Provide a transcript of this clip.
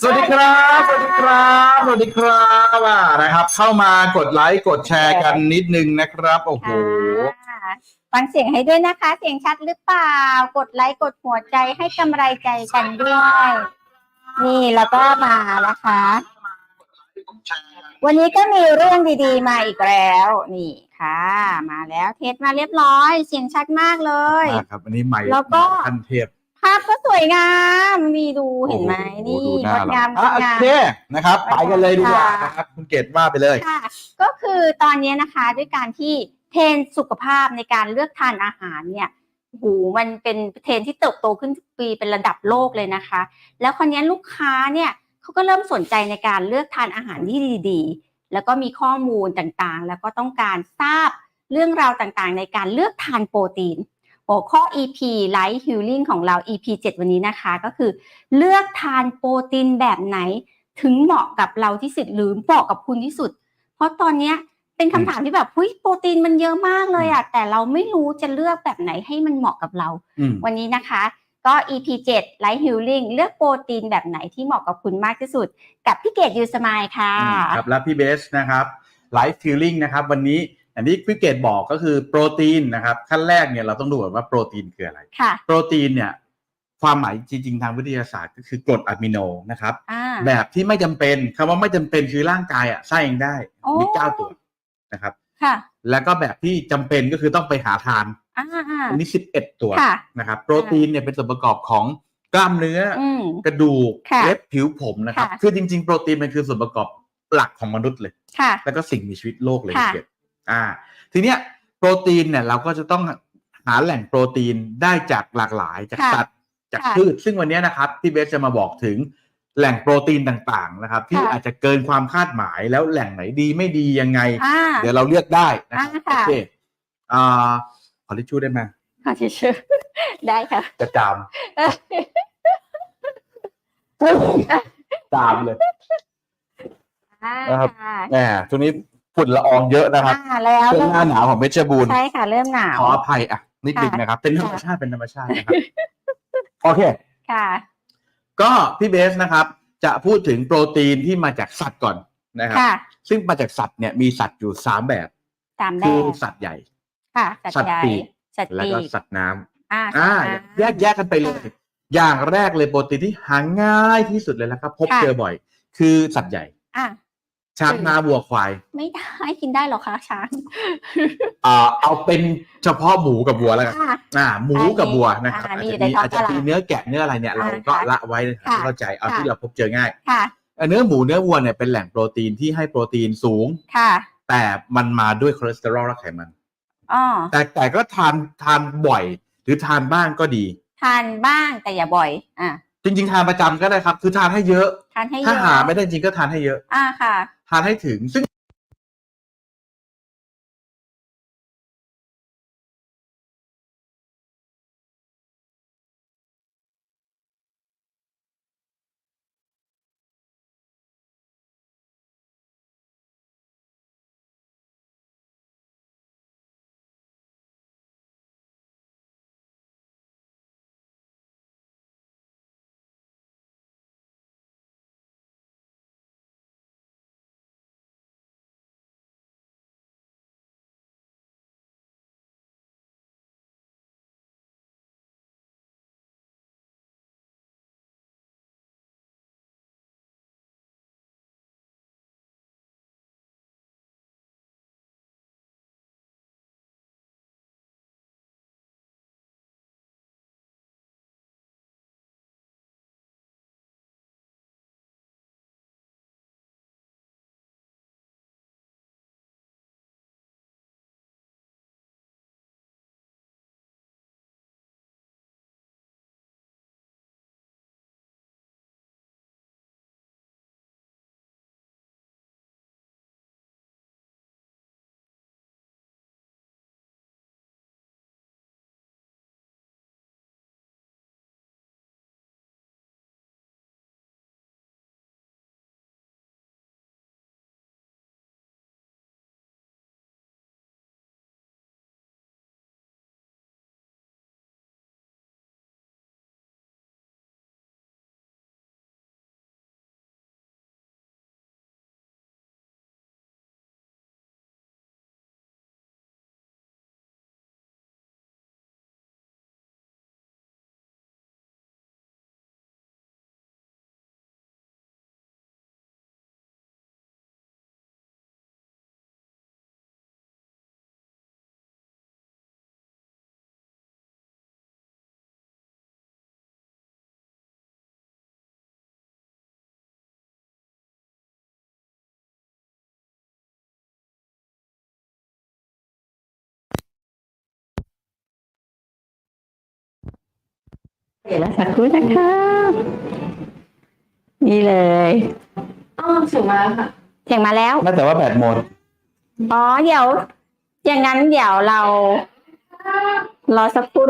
สวัสดีครับ สวัสดีครับ สวัสดีครับอ่านะครับ เข้ามากดไลค์กดแชร์กันนิดนึงนะครับ โอ้โห ค่ะฟังเสียงให้ด้วยนะคะ เสียงชัดหรือเปล่า กดไลค์กดหัวใจให้กำไรใจกันด้วย นี่แล้วก็มานะคะ วันนี้ก็มีเรื่องดีๆ มาอีกแล้ว นี่ค่ะ มาแล้วเทสมาเรียบร้อย เสียงชัดมากเลยมากครับอันนี้ใหม่แล้วก็ ขั้นเทพ ภาพก็สวยงามนี่ดูเห็นไหมโอ้โนี่ดูหงน้ดงามเรงดอะโองาม เคนะครับ ไปกันเลยดีกว่าค่ะ นะครับคุณเกดว่าไปเลย ค่ะก็คือตอนนี้นะคะด้วยการที่เทรนด์สุขภาพในการเลือกทานอาหารเนี่ยโอ้โหมันเป็นเทรนด์ที่เติบโตขึ้นทุกปีเป็นระดับโลกเลยนะคะ แล้วคราวนี้ลูกค้าเนี่ยเขาก็เริ่มสนใจในการเลือกทานอาหารที่ดีๆ แล้วก็มีข้อมูลต่างๆ แล้วก็ต้องการทราบเรื่องราวต่างๆ ในการเลือกทานโปรตีน หัวข้อ EP Light Healing ของเรา EP 7 วันนี้นะคะ ก็คือเลือกทานโปรตีนแบบไหน ถึงเหมาะกับเราที่สุดหรือเหมาะกับคุณที่สุด เพราะตอนเนี้ยเป็นคำถามที่แบบเฮ้ยโปรตีนมันเยอะมากเลยอะแต่เราไม่รู้จะเลือกแบบไหนให้มันเหมาะกับเราอืมวันนี้นะคะ ก็ EP 7 Light Healing เลือกโปรตีนแบบไหนที่เหมาะกับคุณมากที่สุด กับพี่เกดยูสมายค่ะอืมครับแล้วพี่เบสนะครับไลฟ์ฟิลลิ่งนะครับวันนี้ อย่างที่พี่เกดบอกก็คือโปรตีนนะครับขั้นแรกเนี่ยเราต้องดูก่อนว่าโปรตีนคืออะไรค่ะโปรตีนเนี่ยความหมายจริง ๆ ทางวิทยาศาสตร์ก็คือกรดอะมิโนนะครับอ่าแบบที่ไม่จำเป็นคำว่าไม่จำเป็นคือร่างกายอะสร้างเองได้โอ้มีเก้าตัวนะครับค่ะแล้วก็แบบที่จำเป็นก็คือต้องไปหาทานอ่าอ่าอันนี้สิบเอ็ดตัวค่ะนะครับโปรตีนเนี่ยเป็นส่วนประกอบของกล้ามเนื้อออืมกระดูกค่ะเล็บผิวผมนะครับค่ะคือจริง ๆ โปรตีนมันคือส่วนประกอบหลักของมนุษย์เลยค่ะแล้วก็สิ่งมีชีวิตโลกเลยค่ะเก็บ อ่า ทีเนี้ยโปรตีนเนี่ยเราก็จะต้องหาแหล่งโปรตีนได้จากหลากหลายจากค่ะสัตว์จากค่ะพืชซึ่งวันเนี้ยนะครับพี่เบสจะมาบอกถึงแหล่งโปรตีนต่างๆนะครับ ที่ค่ะอาจจะเกินความคาดหมายแล้วแหล่งไหนดีไม่ดียังไงอ่าเดี๋ยวเราเลือกได้นะครับอ่าโอค่ะเคอ่าขอทิชชู่ได้ไหมค่ะเชื่อได้ค่ะจะจามจามเลยอ่านะครับค่ะแหมช่วงนี้ ฝุ่นละอองเยอะนะครับอ่าแล้วช่วงหน้าหนาวของเพชรบูรณ์ใช่ค่ะ เริ่มหนาว ขออภัยอะนิดนึงค่ะนะครับ เป็นธรรมชาติเป็นธรรมชาตินะครับ โอเค ค่ะ ก็พี่เบสนะครับ จะพูดถึงโปรตีนที่มาจากสัตว์ก่อนนะครับ ค่ะซึ่งมาจากสัตว์เนี่ยมีสัตว์อยู่สามแบบตามแรคือกสัตว์ใหญ่ ค่ะสัสัตตว์ว์ใหญ่ปีก สัตว์แล้วปีก็กสัตว์น้ำอ่าอ่าสัตว์น้ำ แยกแยกกันไปเลย อย่างแรกเลยโปรตีนที่หาง่ายที่สุดเลยแล้วครับ พบค่ะ เจอบ่อย คือสัตว์ใหญ่ อะ ช้างคือม้าวัวควายไม่ได้กินได้หรอคะช้างอ่าเอาเป็นเฉพาะหมูกับวัวแล้วกันอะอ่าหมูกับวัวนะครับอ่าอาจนี่จะอยู่ในท้องมีอาจจะตลาดมีเนื้อแกะเนื้ออะไรเนี่ยเราอ่าก็ค่ะละไว้นะครับค่ะเข้าใจเอาค่ะที่เราพบเจอง่ายค่ะเนื้อหมูเนื้อวัวเนี่ยเป็นแหล่งโปรตีนที่ให้โปรตีนสูงค่ะ แต่มันมาด้วยคอเลสเตอรอลและไขมันอ๋อแต่แต่ก็ทานทานบ่อย หรือทานบ้างก็ดี ทานบ้างแต่อย่าบ่อย อะ จริง ๆ ทานประจำก็ได้ครับ คือทานให้เยอะ ทานให้เยถ้าอะหาไม่ได้จริงก็ทานให้เยอะ อ่าค่ะ ทานให้ถึงซึ่ง เดี๋ยวสักครู่นะคะนี่เลยอ๋อสูงมาแล้วค่ะ เสียงมาแล้ว น่าแต่ว่าแบตหมด อ๋อ เดี๋ยว อย่างนั้นเดี๋ยวเรา รอสักครู่